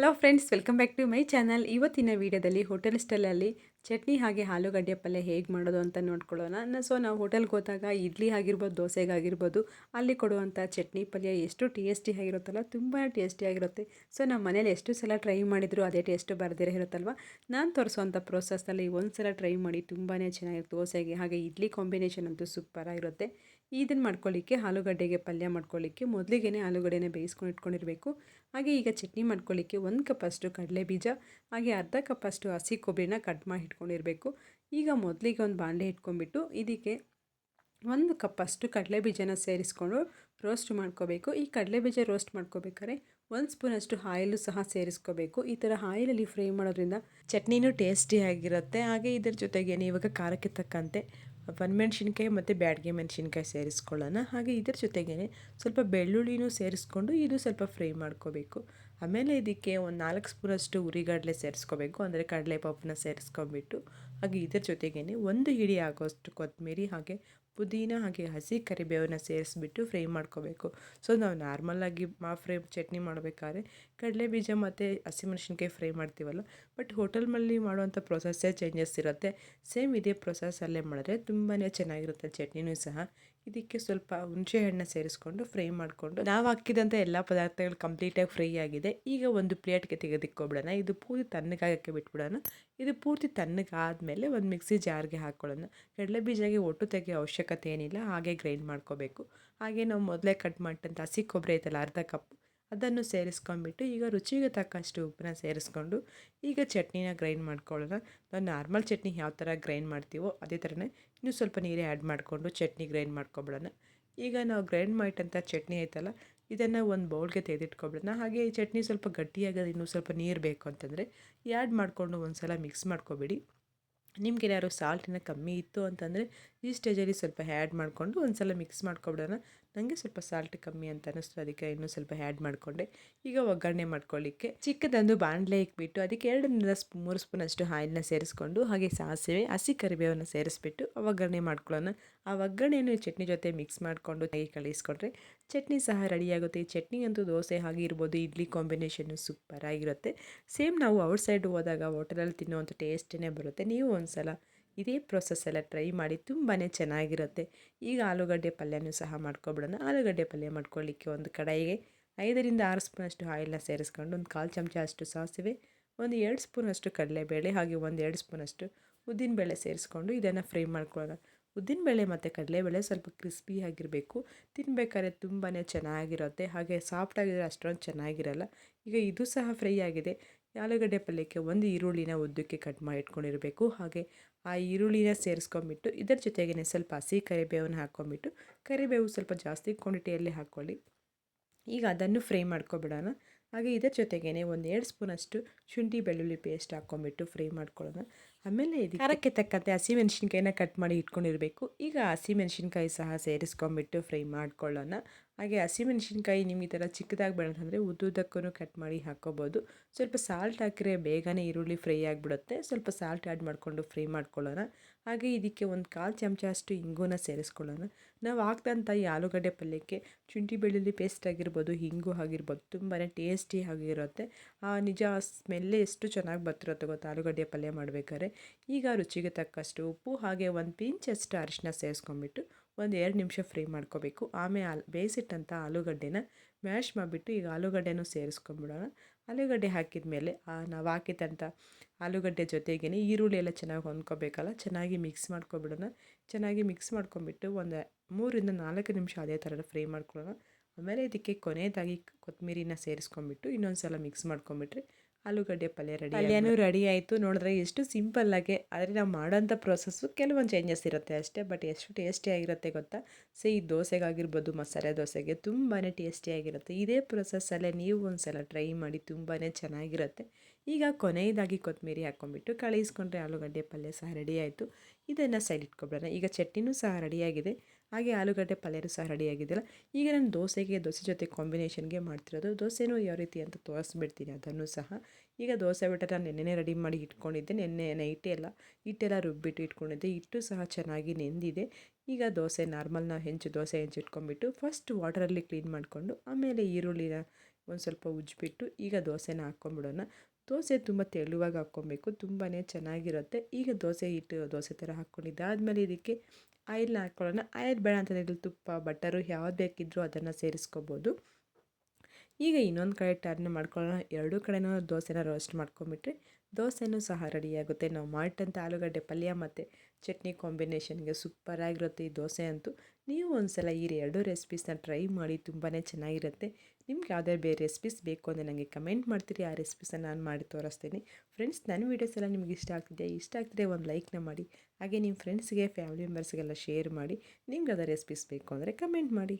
Hello friends welcome back to my channel ಇವತ್ತಿನ ವಿಡಿಯೋದಲ್ಲಿ hotel ಸ್ಟೈಲಲ್ಲಿ ಚಟ್ನಿ ಹಾಗೆ ಆಲೂಗಡ್ಡೆ ಪಲ್ಯ ಹೇಗೆ ಮಾಡೋದು ಅಂತ ನೋಡ್ಕೊಳ್ಳೋಣ. ಸೊ ನಾವು ಹೋಟೆಲ್ಗೆ ಹೋದಾಗ ಇಡ್ಲಿ ಆಗಿರ್ಬೋದು ದೋಸೆಗಾಗಿರ್ಬೋದು ಅಲ್ಲಿ ಕೊಡುವಂಥ ಚಟ್ನಿ ಪಲ್ಯ ಎಷ್ಟು ಟೇಸ್ಟಿ ಆಗಿರುತ್ತಲ್ಲ, ತುಂಬ ಟೇಸ್ಟಿ ಆಗಿರುತ್ತೆ. ಸೊ ನಮ್ಮ ಮನೇಲಿ ಎಷ್ಟು ಸಲ ಟ್ರೈ ಮಾಡಿದರೂ ಅದೇ ಟೇಸ್ಟು ಬರ್ದಿರೋ ಇರುತ್ತಲ್ವ? ನಾನು ತೋರಿಸೋವಂಥ ಪ್ರೋಸೆಸ್ನಲ್ಲಿ ಒಂದು ಸಲ ಟ್ರೈ ಮಾಡಿ ತುಂಬಾ ಚೆನ್ನಾಗಿರುತ್ತೆ. ದೋಸೆಗೆ ಹಾಗೆ ಇಡ್ಲಿ ಕಾಂಬಿನೇಷನ್ ಅಂತೂ ಸೂಪರಾಗಿರುತ್ತೆ ಇದನ್ನು ಮಾಡ್ಕೊಳ್ಳಿಕ್ಕೆ ಆಲೂಗಡ್ಡೆಗೆ ಪಲ್ಯ ಮಾಡ್ಕೊಳ್ಳಿಕ್ಕೆ ಮೊದಲಿಗೆ ಆಲೂಗಡ್ಡೆನ ಬೇಯಿಸ್ಕೊಂಡು ಇಟ್ಕೊಂಡಿರಬೇಕು. ಹಾಗೆ ಈಗ ಚಟ್ನಿ ಮಾಡ್ಕೊಳ್ಳಿಕ್ಕೆ ಒಂದು ಕಪ್ಪಷ್ಟು ಕಡಲೆ ಬೀಜ ಹಾಗೆ ಅರ್ಧ ಕಪ್ಪಷ್ಟು ಹಸಿ ಕೊಬ್ಬರಿನ ಕಟ್ ಮಾಡಿ ಇಟ್ಕೊಂಡಿರಬೇಕು. ಈಗ ಮೊದಲಿಗೆ ಒಂದು ಬಾಣಲೆ ಇಟ್ಕೊಂಡ್ಬಿಟ್ಟು ಇದಕ್ಕೆ ಒಂದು ಕಪ್ಪಷ್ಟು ಕಡಲೆ ಬೀಜನ ಸೇರಿಸ್ಕೊಂಡು ರೋಸ್ಟ್ ಮಾಡ್ಕೋಬೇಕು. ಈ ಕಡಲೆ ಬೀಜ ರೋಸ್ಟ್ ಮಾಡ್ಕೋಬೇಕಾದ್ರೆ ಒಂದು ಸ್ಪೂನಷ್ಟು ಆಯಿಲು ಸಹ ಸೇರಿಸ್ಕೋಬೇಕು. ಈ ಥರ ಆಯಿಲಲ್ಲಿ ಫ್ರೈ ಮಾಡೋದ್ರಿಂದ ಚಟ್ನಿನೂ ಟೇಸ್ಟಿಯಾಗಿರುತ್ತೆ ಹಾಗೆ ಇದ್ರ ಜೊತೆಗೆ ಇವಾಗ ಖಾರಕ್ಕೆ ತಕ್ಕಂತೆ ಒಣಮೆಣ್ಸಿನ್ಕಾಯಿ ಮತ್ತು ಬ್ಯಾಡ್ಗೆ ಮೆಣಸಿನ್ಕಾಯಿ ಸೇರಿಸ್ಕೊಳ್ಳೋಣ. ಹಾಗೆ ಇದ್ರ ಜೊತೆಗೇ ಸ್ವಲ್ಪ ಬೆಳ್ಳುಳ್ಳಿನೂ ಸೇರಿಸ್ಕೊಂಡು ಇದು ಸ್ವಲ್ಪ ಫ್ರೈ ಮಾಡ್ಕೋಬೇಕು. ಆಮೇಲೆ ಇದಕ್ಕೆ ಒಂದು ನಾಲ್ಕು ಸ್ಪೂನಷ್ಟು ಉರಿಗಡಲೆ ಸೇರಿಸ್ಕೋಬೇಕು. ಅಂದರೆ ಕಡಲೆ ಪಪ್ಪನ್ನ ಸೇರಿಸ್ಕೊಂಬಿಟ್ಟು ಹಾಗೆ ಇದರ ಜೊತೆಗೇ ಒಂದು ಹಿಡಿ ಆಗೋಷ್ಟು ಕೊತ್ತಂಬರಿ ಹಾಗೆ ಪುದೀನ, ಹಾಗೆ ಹಸಿ ಕರಿಬೇವನ್ನ ಸೇರಿಸ್ಬಿಟ್ಟು ಫ್ರೈ ಮಾಡ್ಕೋಬೇಕು. ಸೊ, ನಾವು ನಾರ್ಮಲಾಗಿ ಮಾ ಫ್ರೈ ಚಟ್ನಿ ಮಾಡಬೇಕಾದ್ರೆ ಕಡಲೆ ಬೀಜ ಮತ್ತು ಹಸಿಮೆಣಸಿನ್ಕಾಯಿ ಫ್ರೈ ಮಾಡ್ತೀವಲ್ಲ, ಬಟ್ ಹೋಟೆಲ್ನಲ್ಲಿ ಮಾಡುವಂಥ ಪ್ರೊಸೆಸ್ಸೇ ಚೇಂಜಸ್ ಇರುತ್ತೆ. ಸೇಮ್ ಇದೇ ಪ್ರೊಸೆಸ್ಸಲ್ಲೇ ಮಾಡಿದ್ರೆ ತುಂಬಾ ಚೆನ್ನಾಗಿರುತ್ತೆ ಚಟ್ನಿನೂ ಸಹ. ಇದಕ್ಕೆ ಸ್ವಲ್ಪ ಹುಣಸೆ ಹಣ್ಣು ಸೇರಿಸ್ಕೊಂಡು ಫ್ರೈ ಮಾಡಿಕೊಂಡು ನಾವು ಹಾಕಿದಂಥ ಎಲ್ಲ ಪದಾರ್ಥಗಳು ಕಂಪ್ಲೀಟಾಗಿ ಫ್ರೈ ಆಗಿದೆ. ಈಗ ಒಂದು ಪ್ಲೇಟ್ಗೆ ತೆಗೆದಿಕ್ಕೊಬಿಡೋಣ ಇದು ಪೂರ್ತಿ ತಣ್ಣಗಾಗಕ್ಕೆ ಬಿಟ್ಬಿಡೋಣ. ಇದು ಪೂರ್ತಿ ತಣ್ಣಗಾದಮೇಲೆ ಒಂದು ಮಿಕ್ಸಿ ಜಾರ್ಗೆ ಹಾಕ್ಕೊಳ್ಳೋಣ ಕಡಲೆ ಬೀಜಗೆ ಒಟ್ಟು ತೆಗೆಯೋ ಅವಶ್ಯಕತೆ ಏನಿಲ್ಲ, ಹಾಗೆ ಗ್ರೈಂಡ್ ಮಾಡ್ಕೋಬೇಕು. ಹಾಗೆ ನಾವು ಮೊದಲೇ ಕಟ್ ಮಾಡಿದಂಥ ಹಸಿ ಕೊಬ್ಬರಿ ಐತಲ್ಲ, ಅರ್ಧ ಕಪ್ ಅದನ್ನು ಸೇರಿಸ್ಕೊಂಡ್ಬಿಟ್ಟು ಈಗ ರುಚಿಗೆ ತಕ್ಕಷ್ಟು ಉಪ್ಪನ್ನ ಸೇರಿಸ್ಕೊಂಡು ಈಗ ಚಟ್ನಿನ ಗ್ರೈಂಡ್ ಮಾಡ್ಕೊಳ್ಳೋಣ. ನಾವು ನಾರ್ಮಲ್ ಚಟ್ನಿ ಯಾವ ಥರ ಗ್ರೈಂಡ್ ಮಾಡ್ತೀವೋ ಅದೇ ಥರನೇ ಇನ್ನೂ ಸ್ವಲ್ಪ ನೀರೇ ಆ್ಯಡ್ ಮಾಡಿಕೊಂಡು ಚಟ್ನಿ ಗ್ರೈಂಡ್ ಮಾಡ್ಕೊಬಿಡೋಣ. ಈಗ ನಾವು ಗ್ರೈಂಡ್ ಮಾಡಿಟ್ಟಂಥ ಚಟ್ನಿ ಐತಲ್ಲ, ಇದನ್ನು ಒಂದು ಬೌಲ್ಗೆ ತೆಗೆದಿಟ್ಕೊಬಿಡೋಣ. ಹಾಗೆ ಈ ಚಟ್ನಿ ಸ್ವಲ್ಪ ಗಟ್ಟಿಯಾಗೋದು ಇನ್ನೂ ಸ್ವಲ್ಪ ನೀರು ಬೇಕು ಅಂತಂದರೆ ಆ್ಯಡ್ ಮಾಡಿಕೊಂಡು ಒಂದು ಸಲ ಮಿಕ್ಸ್ ಮಾಡ್ಕೊಬೇಡಿ. ನಿಮ್ಗೆ ಏನಾದ್ರು ಸಾಲ್ಟಿನ ಕಮ್ಮಿ ಇತ್ತು ಅಂತಂದರೆ ಈ ಸ್ಟೇಜಲ್ಲಿ ಸ್ವಲ್ಪ ಆ್ಯಡ್ ಮಾಡಿಕೊಂಡು ಒಂದು ಸಲ ಮಿಕ್ಸ್ ಮಾಡ್ಕೊಬಿಡೋಣ. ನನಗೆ ಸ್ವಲ್ಪ ಸಾಲ್ಟ್ ಕಮ್ಮಿ ಅಂತ ಅನ್ನಿಸ್ತು, ಅದಕ್ಕೆ ಇನ್ನೂ ಸ್ವಲ್ಪ ಆ್ಯಡ್ ಮಾಡಿಕೊಂಡೆ. ಈಗ ಒಗ್ಗರಣೆ ಮಾಡ್ಕೊಳ್ಳಿಕ್ಕೆ ಚಿಕ್ಕದೊಂದು ಬಾಣಲೆ ಇಕ್ಬಿಟ್ಟು ಅದಕ್ಕೆ ಎರಡರಿಂದ ಮೂರು ಸ್ಪೂನಷ್ಟು ಆಯಿಲ್ನ ಸೇರಿಸ್ಕೊಂಡು ಹಾಗೆ ಸಾಸಿವೆ, ಹಸಿ ಕರಿಬೇವನ್ನು ಸೇರಿಸ್ಬಿಟ್ಟು ಒಗ್ಗರಣೆ ಮಾಡ್ಕೊಳ್ಳೋಣ. ಆ ಒಗ್ಗರಣೆಯನ್ನು ಚಟ್ನಿ ಜೊತೆ ಮಿಕ್ಸ್ ಮಾಡಿಕೊಂಡು ತೆಗೆ ಕಳಿಸ್ಕೊಂಡ್ರೆ ಚಟ್ನಿ ಸಹ ರೆಡಿಯಾಗುತ್ತೆ. ಈ ಚಟ್ನಿ ಅಂತೂ ದೋಸೆ ಹಾಗೆ ಇರ್ಬೋದು, ಇಡ್ಲಿ ಕಾಂಬಿನೇಷನ್ನು ಸೂಪರಾಗಿರುತ್ತೆ. ಸೇಮ್ ನಾವು ಔಟ್ಸೈಡ್ ಹೋದಾಗ ಹೋಟೆಲಲ್ಲಿ ತಿನ್ನುವಂಥ ಟೇಸ್ಟೇ ಬರುತ್ತೆ. ನೀವು ಒಂದು ಸಲ ಇದೇ ಪ್ರೊಸೆಸ್ಸೆಲ್ಲ ಟ್ರೈ ಮಾಡಿ ತುಂಬಾ ಚೆನ್ನಾಗಿರುತ್ತೆ. ಈಗ ಆಲೂಗಡ್ಡೆ ಪಲ್ಯನೂ ಸಹ ಮಾಡ್ಕೊಬಿಡೋಣ. ಆಲೂಗಡ್ಡೆ ಪಲ್ಯ ಮಾಡ್ಕೊಳ್ಳಿಕ್ಕೆ ಒಂದು ಕಡಾಯಿಗೆ ಐದರಿಂದ ಆರು ಸ್ಪೂನಷ್ಟು ಆಯಿಲ್ನ ಸೇರಿಸ್ಕೊಂಡು ಒಂದು ಕಾಲು ಚಮಚ ಅಷ್ಟು ಸಾಸಿವೆ, ಒಂದು ಎರಡು ಸ್ಪೂನಷ್ಟು ಕಡಲೆಬೇಳೆ, ಹಾಗೆ ಒಂದು ಎರಡು ಸ್ಪೂನಷ್ಟು ಉದ್ದಿನಬೇಳೆ ಸೇರಿಸ್ಕೊಂಡು ಇದನ್ನು ಫ್ರೈ ಮಾಡ್ಕೊಳ್ಳೋಣ. ಉದ್ದಿನಬೇಳೆ ಮತ್ತು ಕಡಲೆಬೇಳೆ ಸ್ವಲ್ಪ ಕ್ರಿಸ್ಪಿಯಾಗಿರಬೇಕು ತಿನ್ನಬೇಕಾದ್ರೆ ತುಂಬಾ ಚೆನ್ನಾಗಿರುತ್ತೆ. ಹಾಗೆ ಸಾಫ್ಟಾಗಿದ್ರೆ ಅಷ್ಟೊಂದು ಚೆನ್ನಾಗಿರಲ್ಲ. ಈಗ ಇದು ಸಹ ಫ್ರೈ ಆಗಿದೆ. ಆಲೂಗಡ್ಡೆ ಪಲ್ಯಕ್ಕೆ ಒಂದು ಈರುಳ್ಳಿನ ಉದ್ದಕ್ಕೆ ಕಟ್ ಮಾಡಿ ಇಟ್ಕೊಂಡಿರಬೇಕು. ಹಾಗೆ ಆ ಈರುಳ್ಳಿನ ಸೇರಿಸ್ಕೊಂಬಿಟ್ಟು ಇದರ ಜೊತೆಗೇ ಸ್ವಲ್ಪ ಹಸಿ ಕರಿಬೇವನ್ನು ಹಾಕ್ಕೊಂಬಿಟ್ಟು, ಕರಿಬೇವು ಸ್ವಲ್ಪ ಜಾಸ್ತಿ ಕ್ವಾಂಟಿಟಿಯಲ್ಲಿ ಹಾಕ್ಕೊಳ್ಳಿ. ಈಗ ಅದನ್ನು ಫ್ರೈ ಮಾಡ್ಕೊಬಿಡೋಣ. ಹಾಗೆ ಇದರ ಜೊತೆಗೇ ಒಂದು ಎರಡು ಸ್ಪೂನಷ್ಟು ಶುಂಠಿ ಬೆಳ್ಳುಳ್ಳಿ ಪೇಸ್ಟ್ ಹಾಕ್ಕೊಂಬಿಟ್ಟು ಫ್ರೈ ಮಾಡ್ಕೊಳ್ಳೋಣ. ಆಮೇಲೆ ಇದು ಖಾರಕ್ಕೆ ತಕ್ಕಂತೆ ಹಸಿಮೆಣ್ಸಿನ್ಕಾಯಿನ ಕಟ್ ಮಾಡಿ ಇಟ್ಕೊಂಡಿರಬೇಕು. ಈಗ ಹಸಿಮೆಣ್ಸಿನ್ಕಾಯಿ ಸಹ ಸೇರಿಸ್ಕೊಂಬಿಟ್ಟು ಫ್ರೈ ಮಾಡ್ಕೊಳ್ಳೋಣ. ಹಾಗೆ ಹಸಿಮೆಣ್ಸಿನ್ಕಾಯಿ ನಿಮ್ಗೆ ಈ ಥರ ಚಿಕ್ಕದಾಗಿ ಬೇಡಂತಂದರೆ ಉದ್ದುದಕ್ಕೂ ಕಟ್ ಮಾಡಿ ಹಾಕ್ಕೋಬೋದು. ಸ್ವಲ್ಪ ಸಾಲ್ಟ್ ಹಾಕಿದ್ರೆ ಬೇಗನೆ ಈರುಳ್ಳಿ ಫ್ರೈ ಆಗಿಬಿಡುತ್ತೆ. ಸ್ವಲ್ಪ ಸಾಲ್ಟ್ ಆ್ಯಡ್ ಮಾಡಿಕೊಂಡು ಫ್ರೈ ಮಾಡ್ಕೊಳ್ಳೋಣ. ಹಾಗೆ ಇದಕ್ಕೆ ಒಂದು ಕಾಲು ಚಮಚ ಅಷ್ಟು ಇಂಗುನ ಸೇರಿಸ್ಕೊಳ್ಳೋಣ. ನಾವು ಹಾಕ್ದಂಥ ಈ ಆಲೂಗಡ್ಡೆ ಪಲ್ಯಕ್ಕೆ ಶುಂಠಿ ಬೆಳ್ಳುಳ್ಳಿ ಪೇಸ್ಟ್ ಆಗಿರ್ಬೋದು ಹಿಂಗು ಆಗಿರ್ಬೋದು ತುಂಬಾ ಟೇಸ್ಟಿ ಆಗಿರುತ್ತೆ. ನಿಜ ಸ್ಮೆಲ್ಲೇ ಎಷ್ಟು ಚೆನ್ನಾಗಿ ಬರ್ತಿರುತ್ತೆ ಗೊತ್ತಾ? ಆಲೂಗಡ್ಡೆ ಪಲ್ಯ ಮಾಡಬೇಕಾದ್ರೆ. ಈಗ ರುಚಿಗೆ ತಕ್ಕಷ್ಟು ಉಪ್ಪು ಹಾಗೆ ಒಂದು ಪಿಂಚಷ್ಟು ಅರಿಶಿನ ಸೇರಿಸ್ಕೊಂಬಿಟ್ಟು ಒಂದು ಎರಡು ನಿಮಿಷ ಫ್ರೈ ಮಾಡ್ಕೋಬೇಕು. ಆಮೇಲೆ ಬೇಯಿಸಿಟ್ಟಂಥ ಆಲೂಗಡ್ಡೆನ ಮ್ಯಾಶ್ ಮಾಡಿಬಿಟ್ಟು ಈಗ ಆಲೂಗಡ್ಡೆನೂ ಸೇರಿಸ್ಕೊಂಬಿಡೋಣ ಆಲೂಗಡ್ಡೆ ಹಾಕಿದ ಮೇಲೆ ನಾವು ಹಾಕಿದಂಥ ಆಲೂಗಡ್ಡೆ ಜೊತೆಗೇ ಈರುಳ್ಳಿ ಎಲ್ಲ ಚೆನ್ನಾಗಿ ಹೊಂದ್ಕೋಬೇಕಲ್ಲ, ಚೆನ್ನಾಗಿ ಮಿಕ್ಸ್ ಮಾಡ್ಕೊಬಿಡೋಣ. ಚೆನ್ನಾಗಿ ಮಿಕ್ಸ್ ಮಾಡ್ಕೊಂಬಿಟ್ಟು ಒಂದು ಮೂರಿಂದ ನಾಲ್ಕು ನಿಮಿಷ ಅದೇ ಥರ ಫ್ರೈ ಮಾಡ್ಕೊಳ್ಳೋಣ. ಆಮೇಲೆ ಇದಕ್ಕೆ ಕೊನೆಯದಾಗಿ ಕೊತ್ತಂಬರಿನ ಸೇರಿಸ್ಕೊಂಬಿಟ್ಟು ಇನ್ನೊಂದು ಸಲ ಮಿಕ್ಸ್ ಮಾಡ್ಕೊಂಬಿಟ್ರೆ ಆಲೂಗಡ್ಡೆ ಪಲ್ಯ ರೆಡಿ ಪಲ್ಯನೂ ರೆಡಿ ಆಯಿತು. ನೋಡಿದ್ರೆ ಎಷ್ಟು ಸಿಂಪಲ್ಲಾಗೆ ಆದರೆ ನಾವು ಮಾಡೋಂಥ ಪ್ರೊಸೆಸ್ಸು ಕೆಲವೊಂದು ಚೇಂಜಸ್ ಇರುತ್ತೆ ಅಷ್ಟೇ. ಬಟ್ ಎಷ್ಟು ಟೇಸ್ಟಿ ಆಗಿರುತ್ತೆ ಗೊತ್ತಾ? ಸೊ ಈ ದೋಸೆಗಾಗಿರ್ಬೋದು ಮಸಾಲೆ ದೋಸೆಗೆ ತುಂಬಾ ಟೇಸ್ಟಿಯಾಗಿರುತ್ತೆ ಇದೇ ಪ್ರೊಸೆಸ್ಸಲ್ಲೇ ನೀವು ಒಂದು ಸಲ ಟ್ರೈ ಮಾಡಿ ತುಂಬಾ ಚೆನ್ನಾಗಿರುತ್ತೆ. ಈಗ ಕೊನೆಯದಾಗಿ ಕೊತ್ತಂಬರಿ ಹಾಕ್ಕೊಂಬಿಟ್ಟು ಕಳಿಸ್ಕೊಂಡ್ರೆ ಆಲೂಗಡ್ಡೆ ಪಲ್ಯ ಸಹ ರೆಡಿ ಆಯಿತು. ಇದನ್ನು ಸೈಡ್ ಇಟ್ಕೊಬಿಡೋಣ. ಈಗ ಚಟ್ನಿನೂ ಸಹ ರೆಡಿಯಾಗಿದೆ. ಹಾಗೆ ಆಲೂಗಡ್ಡೆ ಪಲ್ಯನೂ ಸಹ ರೆಡಿಯಾಗಿದೆಯಲ್ಲ. ಈಗ ನಾನು ದೋಸೆಗೆ, ದೋಸೆ ಜೊತೆ ಕಾಂಬಿನೇಷನ್ಗೆ ಮಾಡ್ತಿರೋದು. ದೋಸೆನೂ ಯಾವ ರೀತಿ ಅಂತ ತೋರಿಸ್ಬಿಡ್ತೀನಿ ಅದನ್ನು ಸಹ. ಈಗ ದೋಸೆ ಬಿಟ್ಟರೆ ನಾನು ನೆನ್ನೆ ರೆಡಿ ಮಾಡಿ ಇಟ್ಕೊಂಡಿದ್ದೆ. ನೆನ್ನೆ ನೈಟೇ ಎಲ್ಲ ಹಿಟ್ಟೆಲ್ಲ ರುಬ್ಬಿಟ್ಟು ಇಟ್ಕೊಂಡಿದ್ದೆ. ಹಿಟ್ಟು ಸಹ ಚೆನ್ನಾಗಿ ನೆಂದಿದೆ. ಈಗ ದೋಸೆ ನಾರ್ಮಲ್ನ ಹೆಂಚು ದೋಸೆ ಹೆಂಚು ಇಟ್ಕೊಂಡ್ಬಿಟ್ಟು ಫಸ್ಟ್ ವಾಟರಲ್ಲಿ ಕ್ಲೀನ್ ಮಾಡಿಕೊಂಡು ಆಮೇಲೆ ಈರುಳ್ಳಿನ ಒಂದು ಸ್ವಲ್ಪ ಉಜ್ಜಿಬಿಟ್ಟು ಈಗ ದೋಸೆನ ಹಾಕ್ಕೊಂಬಿಡೋಣ. ದೋಸೆ ತುಂಬ ತೆಳುವಾಗಿ ಹಾಕ್ಕೊಬೇಕು ತುಂಬಾ ಚೆನ್ನಾಗಿರುತ್ತೆ. ಈಗ ದೋಸೆ ಹಿಟ್ಟು, ದೋಸೆ ಥರ ಹಾಕ್ಕೊಂಡಿದ್ದಾದಮೇಲೆ ಇದಕ್ಕೆ ಆಯಿಲ್ನ ಹಾಕ್ಕೊಳ್ಳೋಣ. ಆಯಿಲ್ ಬೇಡ ಅಂತಂದರೆ ತುಪ್ಪ, ಬಟರು ಯಾವ್ದು ಬೇಕಿದ್ರೂ ಅದನ್ನು ಸೇರಿಸ್ಕೋಬೋದು. ಈಗ ಇನ್ನೊಂದು ಕಡೆ ಟರ್ನ್ ಮಾಡ್ಕೊಳ್ಳೋಣ. ಎರಡೂ ಕಡೆನೂ ದೋಸೆನ ರೋಸ್ಟ್ ಮಾಡ್ಕೊಂಬಿಟ್ರೆ ದೋಸೆನೂ ಸಹ ರೆಡಿಯಾಗುತ್ತೆ. ನಾವು ಮಾಡಿಟ್ಟಂಥ ಆಲೂಗಡ್ಡೆ, ಪಲ್ಯ ಮತ್ತು ಚಟ್ನಿ ಕಾಂಬಿನೇಷನ್ಗೆ ಸೂಪರಾಗಿರುತ್ತೆ ಈ ದೋಸೆ ಅಂತೂ. ನೀವು ಒಂದು ಸಲ ಈ ಎರಡು ರೆಸಿಪೀಸ್ನ ಟ್ರೈ ಮಾಡಿ ತುಂಬಾ ಚೆನ್ನಾಗಿರುತ್ತೆ. ನಿಮ್ಗೆ ಯಾವುದೇ ಬೇರೆ ರೆಸಿಪೀಸ್ ಬೇಕು ಅಂದರೆ ನನಗೆ ಕಮೆಂಟ್ ಮಾಡ್ತೀರಿ. ಆ ರೆಸಿಪೀಸನ್ನು ನಾನು ಮಾಡಿ ತೋರಿಸ್ತೀನಿ. ಫ್ರೆಂಡ್ಸ್, ನನ್ನ ವೀಡಿಯೋಸ್ ಎಲ್ಲ ನಿಮ್ಗೆ ಇಷ್ಟ ಆಗ್ತಿದೆ ಇಷ್ಟ ಆಗ್ತಿದೆ ಒಂದು ಲೈಕ್ನ ಮಾಡಿ, ಹಾಗೆ ನಿಮ್ಮ ಫ್ರೆಂಡ್ಸ್ಗೆ, ಫ್ಯಾಮಿಲಿ ಮೆಂಬರ್ಸ್ಗೆಲ್ಲ ಶೇರ್ ಮಾಡಿ, ನಿಮ್ಗೆ ಯಾವುದೇ ರೆಸಿಪೀಸ್ ಬೇಕು ಅಂದರೆ ಕಮೆಂಟ್ ಮಾಡಿ.